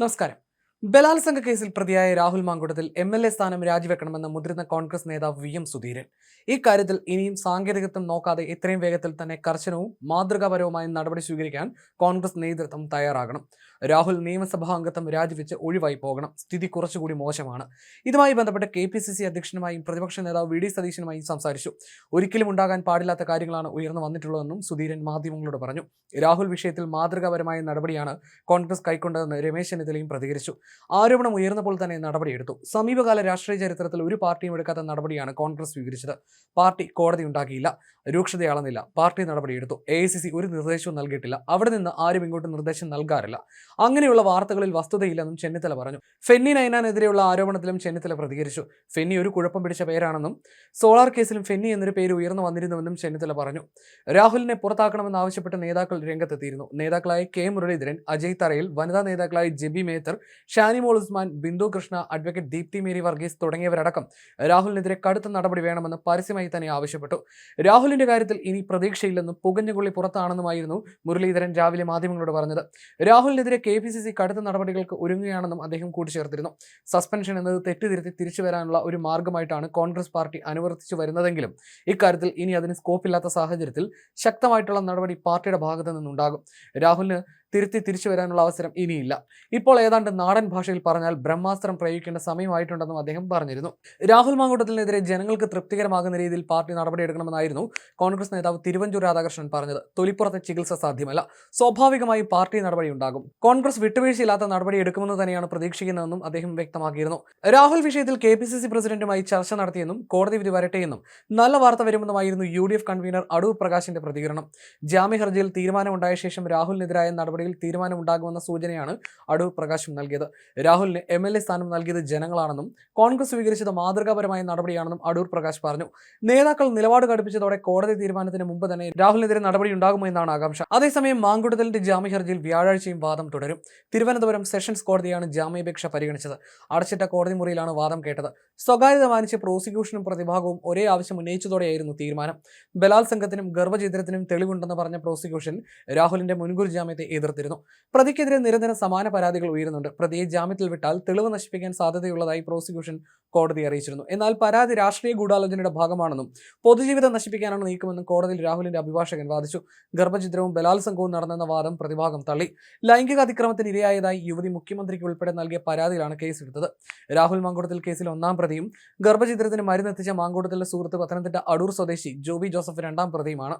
നമസ്കാരം ബലാത്സംഗ കേസിൽ പ്രതിയായ Rahul Mankoottathil M L A സ്ഥാനം രാജിവെക്കണമെന്ന മുതിർന്ന കോൺഗ്രസ് നേതാവ് വി എം സുധീരൻ. ഇക്കാര്യത്തിൽ ഇനിയും സാങ്കേതികത്വം നോക്കാതെ എത്രയും വേഗത്തിൽ തന്നെ കർശനവും മാതൃകാപരവുമായ നടപടി സ്വീകരിക്കാൻ കോൺഗ്രസ് നേതൃത്വം തയ്യാറാകണം. രാഹുൽ നിയമസഭാ അംഗത്വം രാജിവെച്ച് ഒഴിവായി പോകണം. സ്ഥിതി കുറച്ചുകൂടി മോശമാണ്. ഇതുമായി ബന്ധപ്പെട്ട് കെ പി സി സി അധ്യക്ഷനുമായും പ്രതിപക്ഷ നേതാവ് വി ഡി സതീശനുമായും സംസാരിച്ചു. ഒരിക്കലും ഉണ്ടാകാൻ പാടില്ലാത്ത കാര്യങ്ങളാണ് ഉയർന്നു വന്നിട്ടുള്ളതെന്നും സുധീരൻ മാധ്യമങ്ങളോട് പറഞ്ഞു. രാഹുൽ വിഷയത്തിൽ മാതൃകാപരമായ നടപടിയാണ് കോൺഗ്രസ് കൈക്കൊണ്ടതെന്ന് രമേശ് ചെന്നിത്തലയും പ്രതികരിച്ചു. ആരോപണം ഉയർന്നപ്പോൾ തന്നെ നടപടിയെടുത്തു. സമീപകാല രാഷ്ട്രീയ ചരിത്രത്തിൽ ഒരു പാർട്ടിയും എടുക്കാത്ത നടപടിയാണ് കോൺഗ്രസ് സ്വീകരിച്ചത്. പാർട്ടി കോടതി ഉണ്ടാക്കിയില്ല രൂക്ഷതയാളന്നില്ല. പാർട്ടി നടപടിയെടുത്തു. എ ഐ സി സി ഒരു നിർദ്ദേശവും നൽകിയിട്ടില്ല. അവിടെ നിന്ന് ആരും ഇങ്ങോട്ട് നിർദ്ദേശം നൽകാറില്ല. അങ്ങനെയുള്ള വാർത്തകളിൽ വസ്തുതയില്ലെന്നും ചെന്നിത്തല പറഞ്ഞു. ഫെന്നി നയനാനെതിരെയുള്ള ആരോപണത്തിലും ചെന്നിത്തല പ്രതികരിച്ചു. ഫെന്നി ഒരു കുഴപ്പം പിടിച്ച പേരാണെന്നും സോളാർ കേസിലും ഫെന്നി എന്നൊരു പേര് ഉയർന്നു വന്നിരുന്നുവെന്നും ചെന്നിത്തല പറഞ്ഞു. രാഹുലിനെ പുറത്താക്കണമെന്ന് ആവശ്യപ്പെട്ട് നേതാക്കൾ രംഗത്തെത്തിയിരുന്നു. നേതാക്കളായ കെ മുരളീധരൻ അജയ് തറയിൽ വനിതാ നേതാക്കളായ ജെബി മേത്തർ ഷാനിമോൾ ഉസ്മാൻ ബിന്ദു കൃഷ്ണ അഡ്വക്കേറ്റ് ദീപ്തി മേരി വർഗീസ് തുടങ്ങിയവരടക്കം രാഹുലിനെതിരെ കടുത്ത നടപടി വേണമെന്ന് പരസ്യമായി തന്നെ ആവശ്യപ്പെട്ടു. രാഹുലിന്റെ കാര്യത്തിൽ ഇനി പ്രതീക്ഷയില്ലെന്നും പുകഞ്ഞുകൊള്ളി പുറത്താണെന്നുമായിരുന്നു മുരളീധരൻ രാവിലെ മാധ്യമങ്ങളോട് പറഞ്ഞത്. രാഹുലിനെതിരെ കെ പി സി സി കടുത്ത നടപടികൾക്ക് ഒരുങ്ങുകയാണെന്നും അദ്ദേഹം കൂട്ടിച്ചേർത്തിരുന്നു. സസ്പെൻഷൻ എന്നത് തെറ്റുതിരുത്തി തിരിച്ചു വരാനുള്ള ഒരു മാർഗമായിട്ടാണ് കോൺഗ്രസ് പാർട്ടി അനുവർത്തിച്ചു വരുന്നതെങ്കിലും ഇക്കാര്യത്തിൽ ഇനി അതിന് സ്കോപ്പില്ലാത്ത സാഹചര്യത്തിൽ ശക്തമായിട്ടുള്ള നടപടി പാർട്ടിയുടെ ഭാഗത്തു നിന്നുണ്ടാകും. രാഹുലിന് തിരുത്തി തിരിച്ചു വരാനുള്ള അവസരം ഇനിയില്ല. ഇപ്പോൾ ഏതാണ്ട് നാടൻ ഭാഷയിൽ പറഞ്ഞാൽ ബ്രഹ്മാസ്ത്രം പ്രയോഗിക്കേണ്ട സമയമായിട്ടുണ്ടെന്നും അദ്ദേഹം പറഞ്ഞിരുന്നു. രാഹുൽ മാങ്കൂട്ടത്തിനെതിരെ ജനങ്ങൾക്ക് തൃപ്തികരമാകുന്ന രീതിയിൽ പാർട്ടി നടപടിയെടുക്കണമെന്നായിരുന്നു കോൺഗ്രസ് നേതാവ് തിരുവഞ്ചൂർ രാധാകൃഷ്ണൻ പറഞ്ഞത്. തൊലിപ്പുറത്തെ ചികിത്സ സാധ്യമല്ല. സ്വാഭാവികമായി പാർട്ടി നടപടി ഉണ്ടാകും. കോൺഗ്രസ് വിട്ടുവീഴ്ചയില്ലാത്ത നടപടി എടുക്കുമെന്ന് തന്നെയാണ് പ്രതീക്ഷിക്കുന്നതെന്നും അദ്ദേഹം വ്യക്തമാക്കിയിരുന്നു. രാഹുൽ വിഷയത്തിൽ കെ പി സി സി പ്രസിഡന്റുമായി ചർച്ച നടത്തിയെന്നും കോടതി വിധി വരട്ടെയെന്നും നല്ല വാർത്ത വരുമെന്നുമായിരുന്നു U D F convener Adoor പ്രകാശിന്റെ പ്രതികരണം. ജാമ്യ ഹർജിയിൽ തീരുമാനമുണ്ടായ ശേഷം രാഹുലിനെതിരായ നടപടിയിൽ തീരുമാനമുണ്ടാകുമെന്ന സൂചനയാണ് അടൂർ പ്രകാശും നൽകിയത്. രാഹുലിന് എം എൽ എ സ്ഥാനം നൽകിയത് ജനങ്ങളാണെന്നും കോൺഗ്രസ് സ്വീകരിച്ചത് മാതൃകാപരമായ നടപടിയാണെന്നും അടൂർ പ്രകാശ് പറഞ്ഞു. നേതാക്കൾ നിലപാട് കടുപ്പിച്ചതോടെ കോടതി തീരുമാനത്തിന് മുമ്പ് തന്നെ രാഹുലിനെതിരെ നടപടി ഉണ്ടാകുമോ എന്നാണ് ആകാംക്ഷ. അതേസമയം മാങ്കുടലിന്റെ ജാമ്യ ഹർജിയിൽ വ്യാഴാഴ്ചയും വാദം തുടരും. തിരുവനന്തപുരം സെഷൻസ് കോടതിയാണ് ജാമ്യാപേക്ഷ പരിഗണിച്ചത്. അടച്ചിട്ട കോടതി മുറിയിലാണ് വാദം കേട്ടത്. സ്വകാര്യത മാനിച്ച് പ്രോസിക്യൂഷനും പ്രതിഭാഗവും ഒരേ ആവശ്യം ഉന്നയിച്ചതോടെയായിരുന്നു തീരുമാനം. ബലാത്സംഗത്തിനും ഗർഭചിത്രത്തിനും തെളിവുണ്ടെന്ന് പറഞ്ഞ പ്രോസിക്യൂഷൻ രാഹുലിന്റെ മുൻകൂർ ജാമ്യത്തെ എതിർത്തിരുന്നു പ്രതിക്കെതിരെ നിരന്തരം സമാന പരാതികൾ ഉയരുന്നുണ്ട്. പ്രതിയെ ജാമ്യത്തിൽ വിട്ടാൽ തെളിവ് നശിപ്പിക്കാൻ സാധ്യതയുള്ളതായി പ്രോസിക്യൂഷൻ കോടതി അറിയിച്ചിരുന്നു. എന്നാൽ പരാതി രാഷ്ട്രീയ ഗൂഢാലോചനയുടെ ഭാഗമാണെന്നും പൊതുജീവിതം നശിപ്പിക്കാനാണ് നീക്കമെന്നും കോടതിയിൽ രാഹുലിന്റെ അഭിഭാഷകൻ വാദിച്ചു. ഗർഭചിത്രവും ബലാത്സംഗവും നടന്നെന്ന വാദം പ്രതിഭാഗം തള്ളി. ലൈംഗിക അതിക്രമത്തിന് ഇരയായതായി യുവതി മുഖ്യമന്ത്രിക്ക് ഉൾപ്പെടെ നൽകിയ പരാതിയിലാണ് കേസെടുത്തത്. രാഹുൽ മാങ്കൂടത്തിൽ കേസിൽ ഒന്നാം പ്രതിയും ഗർഭചിത്രത്തിന് മരുന്നെത്തിച്ച മാങ്കൂടത്തിലെ സുഹൃത്ത് പത്തനംതിട്ട അടൂർ സ്വദേശി ജോബി ജോസഫ് രണ്ടാം പ്രതിയുമാണ്.